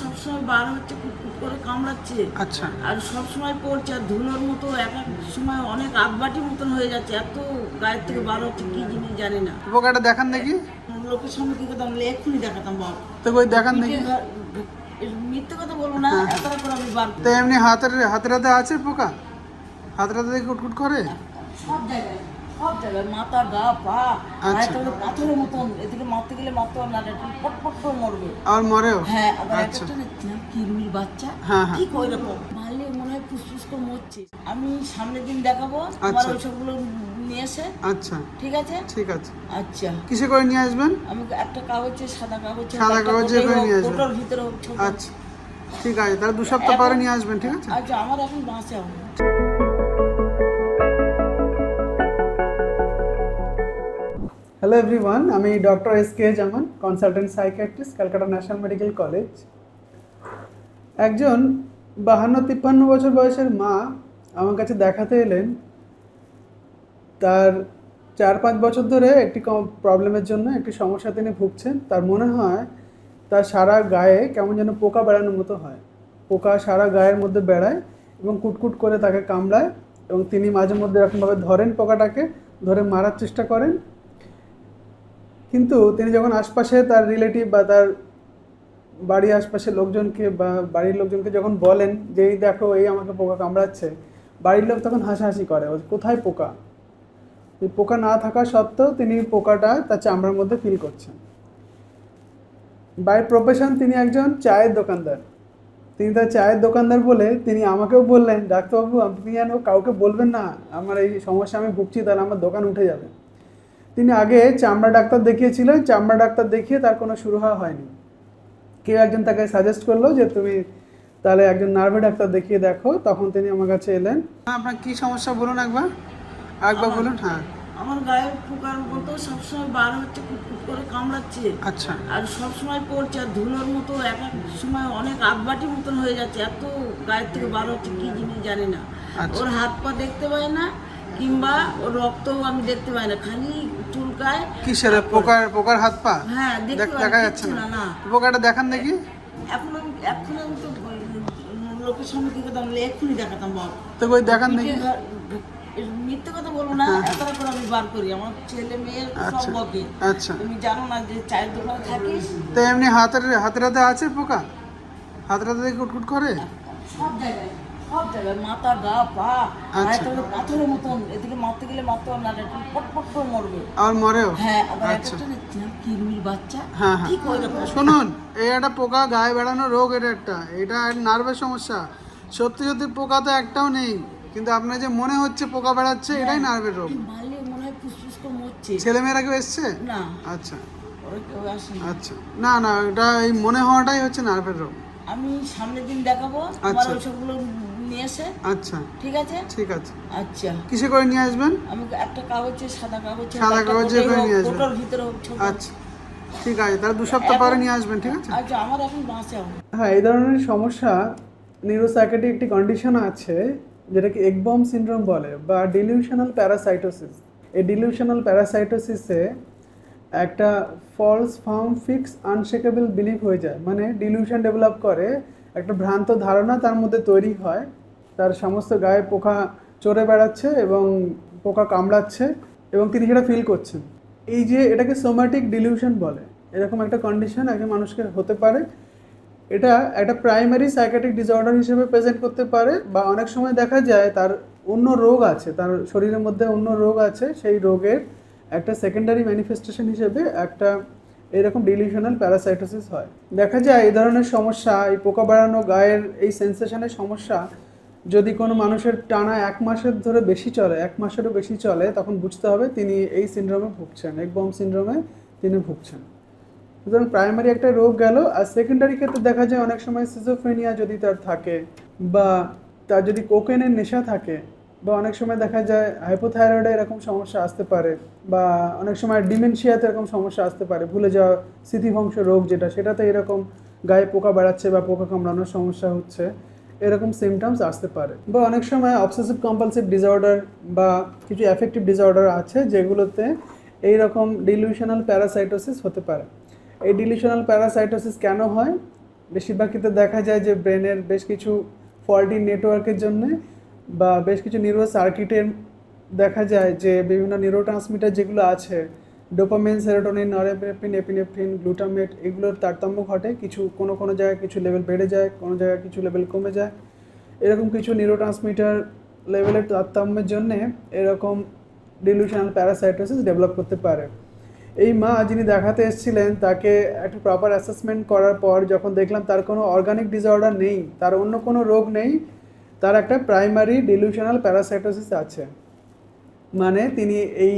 সবসময় বার হচ্ছে কুটকুট করে কামড়াচ্ছে। আচ্ছা। আর সবসময় পড়ছে আর ধুলোর মতো এক এক সময় অনেক আটবাটি মতন হয়ে যাচ্ছে। এত গায়ের থেকে বার হচ্ছে কি জিনিস জানি না। পোকাটা দেখান দেখি। লোকের সামনে কি করতাম এক্ষুনি দেখাতাম বাবা তো ওই দেখান দেখি। মিথ্যে কথা বলব না এতটা করে আমি বার তো এমনি হাতের হাতের হাতে আছে পোকা? হাতের হাতে কুটকুট করে? সব জায়গায়। সব জায়গায় মাথা গা পা আচ্ছা। পাথরের মতন। এদিকে মারতে গেলে মারতে না করে মরবে। আর মরেও? হ্যাঁ আবার আচ্ছা। একটা কিরমির বাচ্চা? হ্যাঁ, হ্যাঁ। ঠিক ওই রকম মারলে মনে হয় ফুসফুস করে মরছে। আমি সামনের দিন দেখাবো তোমার আচ্ছা। ওইসবগুলো নিয়ে এসে। আচ্ছা। ঠিক আছে? ঠিক আছে। আচ্ছা। কিসে করে নিয়ে আসবেন? আমি একটা কাগজে সাদা কাগজে সাদা কাগজে করে নিয়ে আসবেন। ভিতরে আচ্ছা। ঠিক আছে তাহলে দু সপ্তাহ পরে নিয়ে আসবেন ঠিক আছে? আচ্ছা আমার এখন বাঁচে হবে। হ্যালো এভরিওয়ান আমি doctor S K Zaman consultant psychiatrist Calcutta national medical college একজন বাহান্ন তিপ্পান্ন বছর বয়সের মা আমার কাছে দেখাতে এলেন। তার চার পাঁচ বছর ধরে একটি প্রবলেমের জন্য একটি সমস্যা তিনি ভুগছেন। তার মনে হয় তার সারা গায়ে কেমন যেন পোকা বেড়ানোর মতো হয়। পোকা সারা গায়ের মধ্যে বেড়ায় এবং কুটকুট করে তাকে কামড়ায় এবং তিনি মাঝে মধ্যে এরকমভাবে ধরেন পোকাটাকে, ধরে মারার চেষ্টা করেন। কিন্তু তিনি যখন আশপাশে তার রিলেটিভ বা তার বাড়ির আশপাশে লোকজনকে বা বাড়ির লোকজনকে যখন বলেন যে, এই দেখো, এই আমাকে পোকা কামড়াচ্ছে, বাড়ির লোক তখন হাসাহাসি করে কোথায় পোকা? এই পোকা না থাকা সত্ত্বেও তিনি পোকাটা তার চামড়ার মধ্যে ফিল করছেন। বাই প্রফেশন তিনি একজন চায়ের দোকানদার। তিনি তার চায়ের দোকানদার বলে তিনি আমাকেও বললেন, ডাক্তারবাবু, আপনি যেন কাউকে বলবেন না, আমার এই সমস্যা আমি ভুগছি, তাহলে আমার দোকান উঠে যাবে। তিনি আগে চামড়া ডাক্তার দেখিয়েছিলেন চামড়া ডাক্তার দেখিয়ে তার কোনো শুরু হওয়া হয়নি। কেউ একজন তাকে সাজেস্ট করল যে তুমি তাহলে একজন নার্ভে ডাক্তার দেখিয়ে দেখো তখন তিনি আমার কাছে এলেন। আপনার কি সমস্যা বলুন একবার? একবার বলুন হ্যাঁ। আমার গায়ের পোকার মতো সবসময় বার হচ্ছে কুটকুট করে কামড়াচ্ছে। আচ্ছা। আর সব সময় পড়ছে আর ধুলোর মতো এক এক সময় অনেক আটবাটি মতন হয়ে যাচ্ছে এত গায়ের থেকে বার হচ্ছে কি জিনিস জানি না। আচ্ছা। ওর হাত পা দেখতে পাই না কিংবা ওর রক্তও আমি দেখতে পাই না খালি চুলকায় কিসের? পোকার পোকার হাত পা? হ্যাঁ দেখ- যাচ্ছে না। না পোকাটা দেখান দেখি। এখন আমি এখন আমি তো লোকের সামনে কি করতাম এক্ষুনি দেখাতাম বাবা তো ওই দেখান দেখি। মিথ্যে কথা বলব না এতটা করে আমি বার করি। আমার ছেলে মেয়ে সব আচ্ছা। বকে। আচ্ছা। তুমি জানো না যে চায়ের দোকানে থাকিস? তো এমনি হাতের হাতের হাতে আছে পোকা? হাতের হাতে কুটকুট করে? সব জায়গায়। সব জায়গায় মাথা গা পা আচ্ছা। একটা পাথরের মতন। এদিকে মারতে গেলে মারতে পারবে না এটা পট পট করে মরবে। আর মরেও? হ্যাঁ আবার আচ্ছা। একটা কিরমির বাচ্চা? হ্যাঁ হ্যাঁ। শুনুন এই একটা পোকা গায়ে বেড়ানো রোগ এটা একটা। এটা নার্ভের সমস্যা। সত্যি সত্যি পোকা তো একটাও নেই। কিন্তু আপনার যে মনে হচ্ছে পোকা বেড়াচ্ছে এটাই নার্ভের রোগ। মারলে মনে হয় ফুসফুস করে মরছে। ছেলেমেয়েরা কেউ এসছে? না। আচ্ছা। আচ্ছা। না না এটা এই মনে হওয়াটাই হচ্ছে নার্ভের রোগ। আমি সামনের দিন দেখাবো। আচ্ছা। ওইসবগুলো নিয়ে এসে। আচ্ছা। ঠিক আছে? ঠিক আছে। আচ্ছা। কিসে করে নিয়ে আসবেন? আমি একটা কাগজে সাদা কাগজে সাদা কাগজে করে নিয়ে আসবেন। কোটোর ভিতরে আচ্ছা। ঠিক আছে তাহলে দু সপ্তাহ পরে নিয়ে আসবেন ঠিক আছে? আচ্ছা আমার এখন বাঁচে হ্যাঁ এই ধরনের সমস্যা নিউরোসাইকেটিক একটি কন্ডিশন আছে যেটাকে একবম সিনড্রোম বলে বা ডিলিউশনাল প্যারাসাইটোসিস এই ডিলিউশনাল প্যারাসাইটোসিসে একটা false firm fix unshakeable believe হয়ে যায়। মানে ডিলিউশন ডেভেলপ করে একটা ভ্রান্ত ধারণা তার মধ্যে তৈরি হয় তার সমস্ত গায়ে পোকা চড়ে বেড়াচ্ছে এবং পোকা কামড়াচ্ছে এবং তিনি সেটা ফিল করছেন। এই যে এটাকে সোম্যাটিক ডিলিউশন বলে, এরকম একটা কন্ডিশন একজন মানুষকে হতে পারে। এটা একটা প্রাইমারি সাইকেটিক ডিসঅর্ডার হিসেবে প্রেজেন্ট করতে পারে বা অনেক সময় দেখা যায় তার অন্য রোগ আছে, তার শরীরের মধ্যে অন্য রোগ আছে, সেই রোগের একটা সেকেন্ডারি ম্যানিফেস্টেশন হিসেবে একটা এরকম ডিলিউশনাল প্যারাসাইটোসিস হয়। দেখা যায় এই ধরনের সমস্যা, এই পোকা বেড়ানো গায়ের এই সেন্সেশনের সমস্যা যদি কোনো মানুষের টানা এক মাসের ধরে বেশি চলে, এক মাসেরও বেশি চলে, তখন বুঝতে হবে তিনি এই সিনড্রোমে ভুগছেন। এক একবম সিনড্রোমে তিনি ভুগছেন। সুতরাং প্রাইমারি একটা রোগ গেল, আর সেকেন্ডারি ক্ষেত্রে দেখা যায় অনেক সময় সিজোফ্রেনিয়া যদি তার থাকে, বা তার যদি কোকেনের নেশা থাকে, বা অনেক সময় দেখা যায় হাইপোথাইরয়েডে এরকম সমস্যা আসতে পারে, বা অনেক সময় ডিমেনশিয়াতে এরকম সমস্যা আসতে পারে, ভুলে যাওয়া স্মৃতিভংশ রোগ যেটা, সেটাতে এরকম গায়ে পোকা বেড়াচ্ছে বা পোকা কামড়ানোর সমস্যা হচ্ছে। এরকম সিমটমস আসতে পারে। বা অনেক সময় অবসেসিভ কম্পালসিভ ডিসঅর্ডার বা কিছু অ্যাফেক্টিভ ডিসঅর্ডার আছে যেগুলোতে এই রকম ডিলিউশনাল প্যারাসাইটোসিস হতে পারে। এই ডিলিউশনাল প্যারাসাইটোসিস কেন হয়? বেশিরভাগ ক্ষেত্রে দেখা যায় যে ব্রেনের বেশ কিছু ফল্টি নেটওয়ার্কের জন্য বা বেশ কিছু নিউরো সার্কিটের দেখা যায় যে বিভিন্ন নিউরো ট্রান্সমিটার যেগুলো আছে dopamine, serotonin norepinephrine epinephrine glutamate, এগুলোর তারতম্য ঘটে। কিছু কোনো কোনো জায়গায় কিছু লেভেল বেড়ে যায়, কোনো জায়গায় কিছু লেভেল কমে যায়। এরকম কিছু নিউরো ট্রান্সমিটার লেভেলের তারতম্যের জন্যে এরকম ডিলিউশনাল প্যারাসাইটোসিস ডেভেলপ করতে পারে। এই মা যিনি দেখাতে এসেছিলেন, তাকে একটা প্রপার অ্যাসেসমেন্ট করার পর যখন দেখলাম তার কোনো অর্গানিক ডিসঅর্ডার নেই, তার অন্য কোনো রোগ নেই, তার একটা প্রাইমারি ডিলিউশনাল প্যারাসাইটোসিস আছে। মানে তিনি এই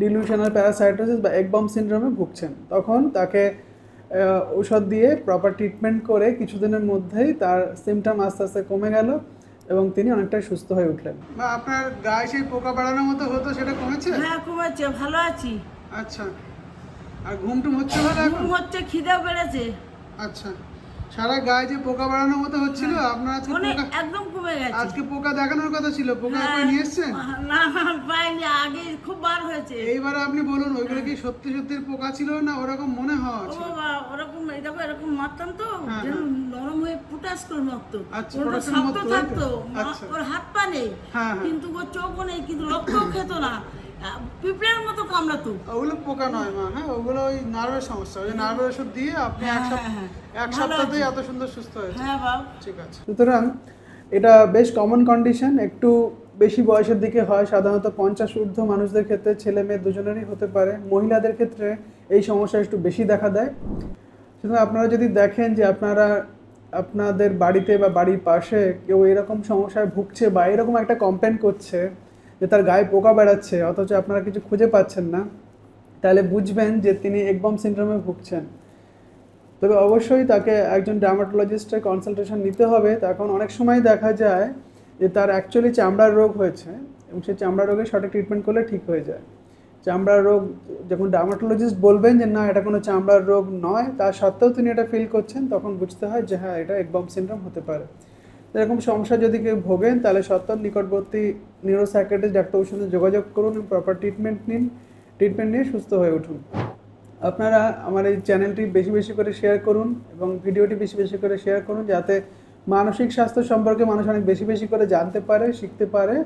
ডিলিউশনাল প্যারাসাইটোসিস বা একবম সিনড্রোমে ভুগছেন। তখন তাকে ঔষধ দিয়ে প্রপার ট্রিটমেন্ট করে কিছুদিনের মধ্যেই তার সিমটম আস্তে আস্তে কমে গেল এবং তিনি অনেকটাই সুস্থ হয়ে উঠলেন। বা আপনার গায়ে সেই পোকা বাড়ানোর মতো হতো সেটা কমেছে? হ্যাঁ কমেছে ভালো আছি। আচ্ছা। আর ঘুম টুম হচ্ছে ভালো এখন? ঘুম হচ্ছে খিদেও বেড়েছে। আচ্ছা। সারা গায়ে যে পোকা বাড়ানোর মতো হচ্ছিল আপনার আজকে পোকা একদম কমে গেছে। আজকে পোকা দেখানোর কথা ছিল পোকা আপনি নিয়ে এসেছেন? না পাইনি আগে খুব বার হয়েছে। এইবার আপনি বলুন ওইগুলো কি সত্যি সত্যি পোকা ছিল না ওরকম মনে হয়? ওরকম এই দেখো এরকম মারতাম তো হ্যাঁ, যেন নরম হয়ে ফুটাস করে মারতো। আচ্ছা, ওটা শক্ত মতো, থাকতো। আচ্ছা। ওর হাত পা নেই হ্যাঁ, হ্যাঁ। কিন্তু ওর চোখও নেই কিন্তু রক্তও খেত না। পিঁপড়ের মতো কামড়াতো। ওগুলো পোকা নয় মা হ্যাঁ ওগুলো ওই নার্ভের সমস্যা ওই নার্ভের ওষুধ দিয়ে আপনি এক হ্যাঁ, সপ্তাহ হ্যাঁ, এক সপ্তাহতেই এত সুন্দর সুস্থ হয়েছে। হ্যাঁ বাবা ঠিক আছে। সুতরাং এটা বেশ কমন কন্ডিশন একটু বেশি বয়সের দিকে হয় সাধারণত পঞ্চাশ ঊর্ধ্ব মানুষদের ক্ষেত্রে ছেলে মেয়ে দুজনেরই হতে পারে। মহিলাদের ক্ষেত্রে এই সমস্যা একটু বেশি দেখা দেয়। সুতরাং আপনারা যদি দেখেন যে আপনারা, আপনাদের বাড়িতে বা বাড়ির পাশে কেউ এরকম সমস্যায় ভুগছে বা এরকম একটা কমপ্লেন করছে যে তার গায়ে পোকা বেড়াচ্ছে, অথচ আপনারা কিছু খুঁজে পাচ্ছেন না, তাহলে বুঝবেন যে তিনি একবম সিনড্রোমে ভুগছেন। তবে অবশ্যই তাকে একজন ডার্মাটোলজিস্টের কনসালটেশন নিতে হবে। তখন অনেক সময় দেখা যায় যে তার অ্যাকচুয়ালি চামড়ার রোগ হয়েছে এবং সেই চামড়া রোগের সঠিক ট্রিটমেন্ট করলে ঠিক হয়ে যায়। চামড়ার রোগ, যখন ডার্মাটোলজিস্ট বলবেন যে, না, এটা কোনো চামড়ার রোগ নয় তা সত্ত্বেও তিনি এটা ফিল করছেন, তখন বুঝতে হয় যে হ্যাঁ এটা একবম সিনড্রোম হতে পারে। এরকম সমস্যা যদি কেউ ভোগেন, তাহলে সত্ত্বর নিকটবর্তী নিউরোসাইকেটিস্ট ডাক্তারের সঙ্গে যোগাযোগ করুন প্রপার ট্রিটমেন্ট নিন ট্রিটমেন্ট নিয়ে সুস্থ হয়ে উঠুন। আপনারা আমার এই চ্যানেলটি বেশি বেশি করে শেয়ার করুন এবং ভিডিওটি বেশি বেশি করে শেয়ার করুন, যাতে মানসিক স্বাস্থ্য সম্পর্কে মানুষ অনেক বেশি বেশি করে জানতে পারে, শিখতে পারে।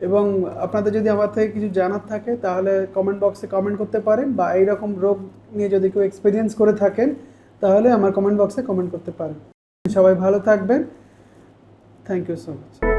এবং আপনাদের যদি আমার থেকে কিছু জানার থাকে, তাহলে কমেন্ট বক্সে কমেন্ট করতে পারেন বা এইরকম রোগ নিয়ে যদি কেউ এক্সপিরিয়েন্স করে থাকেন, তাহলে আমার কমেন্ট বক্সে কমেন্ট করতে পারেন। সবাই ভালো থাকবেন। Thank you so much